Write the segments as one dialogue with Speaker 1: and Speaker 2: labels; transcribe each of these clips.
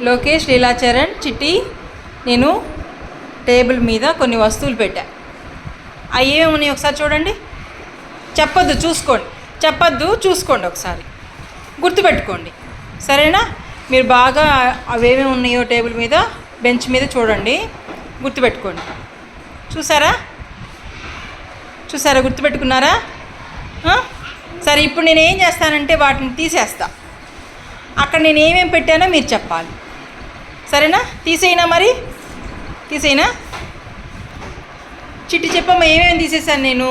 Speaker 1: లోకేష్ లీలాచరణ్ చిట్టి నేను టేబుల్ మీద కొన్ని వస్తువులు పెట్టా. అవి ఏమున్నాయి ఒకసారి చూడండి? చెప్పొద్దు చూసుకోండి. చెప్పొద్దు చూసుకోండి ఒకసారి. గుర్తుపెట్టుకోండి. సరేనా? మీరు బాగా అవేమేమి ఉన్నాయో టేబుల్ మీద బెంచ్ మీద చూడండి. గుర్తుపెట్టుకోండి. చూసారా? చూసారా? గుర్తుపెట్టుకున్నారా? సరే ఇప్పుడు నేను ఏం చేస్తానంటే వాటిని తీసేస్తా. అక్కడ నేను ఏమేమి పెట్టానో మీరు చెప్పాలి. సరేనా? తీసేయినా మరి? తీసేయినా? చిట్టి చెప్పమ్మా ఏమేమి తీసేసాను నేను?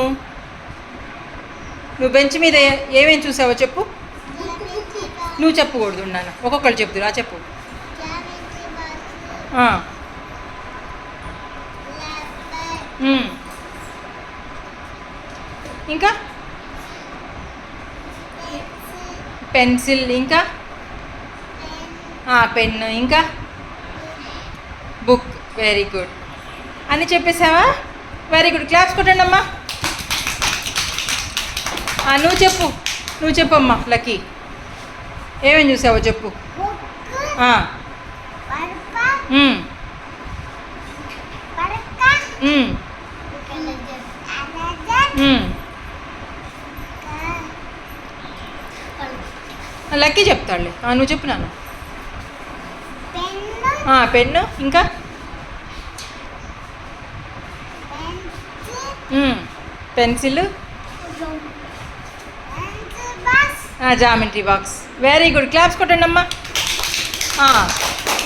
Speaker 1: నువ్వు బెంచ్ మీద ఏమేమి చూసావో చెప్పు. నువ్వు చెప్పకూడదు నాన్న ఒక్కొక్కరు చెప్తురా చెప్పు. ఇంకా? పెన్సిల్ ఇంకా? పెన్ ఇంకా? బుక్. వెరీ గుడ్ అని చెప్పేసావా వెరీ గుడ్ క్లాప్స్ కొట్టండి అమ్మా నువ్వు చెప్పు. నువ్వు చెప్పమ్మా లక్కీ ఏమేమి చూసావో చెప్పు. లక్కీ చెప్తాడులే. ఆ, నువ్వు చెప్పు నాన్న. పెన్ను ఇంకా? Pencil? Geometry box. Very good claps కొట్టండి అమ్మా.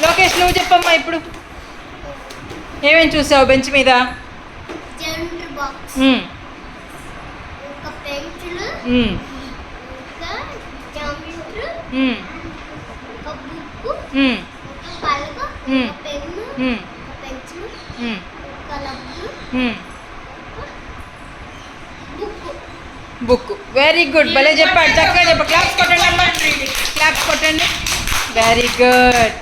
Speaker 1: లోకేష్ నువ్వు చెప్పమ్మా ఇప్పుడు. ఏమేమి చూసావు బెంచ్ మీద?
Speaker 2: Geometry pen pencil. Book
Speaker 1: book very good భలే చెప్పాడు. చక్కగా చెప్పు క్లాప్స్ కొట్టండి అమ్మా. క్లాప్స్ కొట్టండి. Very good